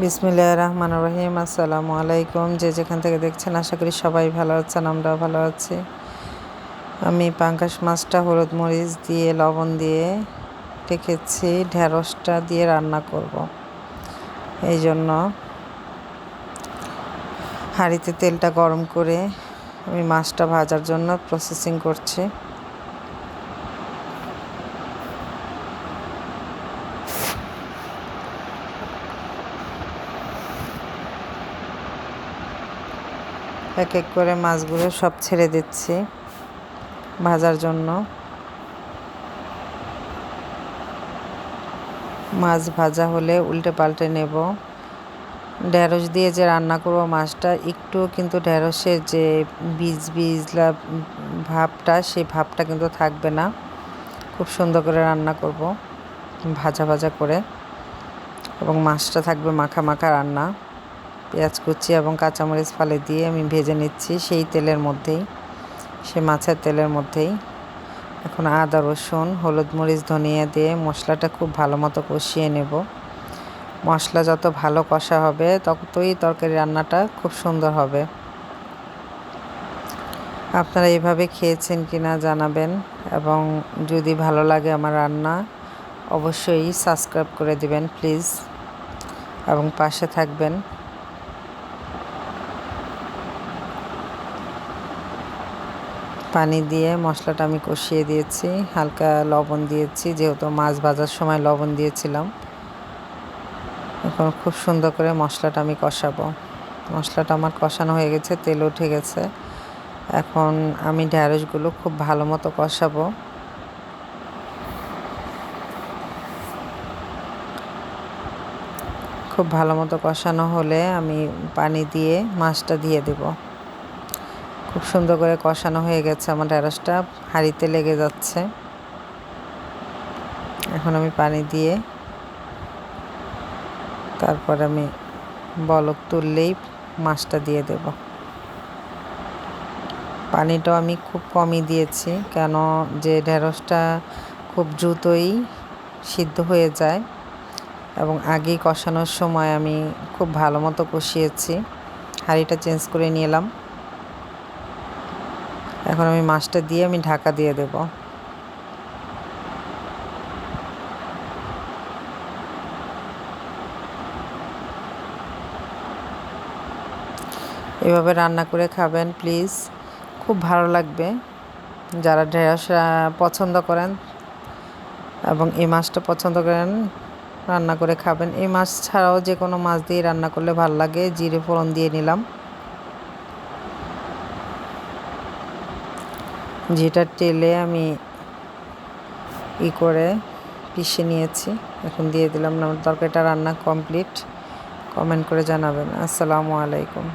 বিসমিল্লাহ রহমান রহিম আসসালামু আলাইকুম যে যেখান থেকে দেখছেন, আশা করি সবাই ভালো আছেন, আমরাও ভালো আছি। আমি পাঙ্কাশ মাছটা হলুদ মরিচ দিয়ে, লবণ দিয়ে রেখেছি, ঢেঁড়সটা দিয়ে রান্না করব। এই জন্য হাঁড়িতে তেলটা গরম করে আমি মাছটা ভাজার জন্য প্রসেসিং করছি। এক এক করে মাছগুলো সব ছেড়ে দিচ্ছি ভাজার জন্য। মাছ ভাজা হলে উল্টে পাল্টে নেব। ঢেঁড়স দিয়ে যে রান্না করব মাছটা একটু কিন্তু ঢেঁড়সের যে বীজ বীজলা ভাবটা, সেই ভাবটা কিন্তু থাকবে না। খুব সুন্দর করে রান্না করব, ভাজা ভাজা করে। এবং মাছটা থাকবে মাখা মাখা রান্না। পেঁয়াজ কুচি এবং কাঁচামরিচ ফালে দিয়ে আমি ভেজে নিচ্ছি সেই তেলের মধ্যেই সে মাছের তেলের মধ্যেই। এখন আদা, রসুন, হলুদ মরিচ, ধনিয়া দিয়ে মশলাটা খুব ভালো মতো কষিয়ে নেব। মশলা যত ভালো কষা হবে, ততই তরকারি রান্নাটা খুব সুন্দর হবে। আপনারা এভাবে খেয়েছেন কি না জানাবেন এবং যদি ভালো লাগে আমার রান্না, অবশ্যই সাবস্ক্রাইব করে দিবেন প্লিজ। এবং পাশে থাকবেন। পানি দিয়ে মশলাটা আমি কষিয়ে দিয়েছি, হালকা লবণ দিয়েছি, যেহেতু মাছ ভাজার সময় লবণ দিয়েছিলাম। এখন খুব সুন্দর করে মশলাটা আমি কষাবো। মশলাটা আমার কষানো হয়ে গেছে, তেল উঠে গেছে। এখন আমি ঢ্যাঁড়সগুলো খুব ভালো মতো কষাবো। খুব ভালো মতো কষানো হলে আমি পানি দিয়ে মাছটা দিয়ে দেবো। খুব সুন্দর করে কষানো হয়ে গেছে আমার ঢেঁড়সটা। হাঁড়িতে লেগে যাচ্ছে। এখন আমি পানি দিয়ে তারপর আমি বলক তুললেই মাছটা দিয়ে দেব। পানিটাও আমি খুব কমই দিয়েছি, কেন যে ঢেঁড়সটা খুব দ্রুতই সিদ্ধ হয়ে যায় এবং আগেই কষানোর সময় আমি খুব ভালো মতো কষিয়েছি। হাঁড়িটা চেঞ্জ করে নিলাম। এখন আমি মাছটা দিয়ে আমি ঢাকা দিয়ে দেব। এভাবে রান্না করে খাবেন, প্লিজ। খুব ভালো লাগবে। যারা ঢেঁড়স পছন্দ করেন এবং এই মাছটা পছন্দ করেন, রান্না করে খাবেন। এই মাছ ছাড়াও যে কোনো মাছ দিয়ে রান্না করলে ভালো লাগে। জিরে ফোড়ন দিয়ে নিলাম। যেটা তেলে আমি ই করে পিষে নিয়েছি। এখন দিয়ে দিলাম। না আমার তরকারিটা রান্না কমপ্লিট। কমেন্ট করে জানাবেন। আসসালামু আলাইকুম।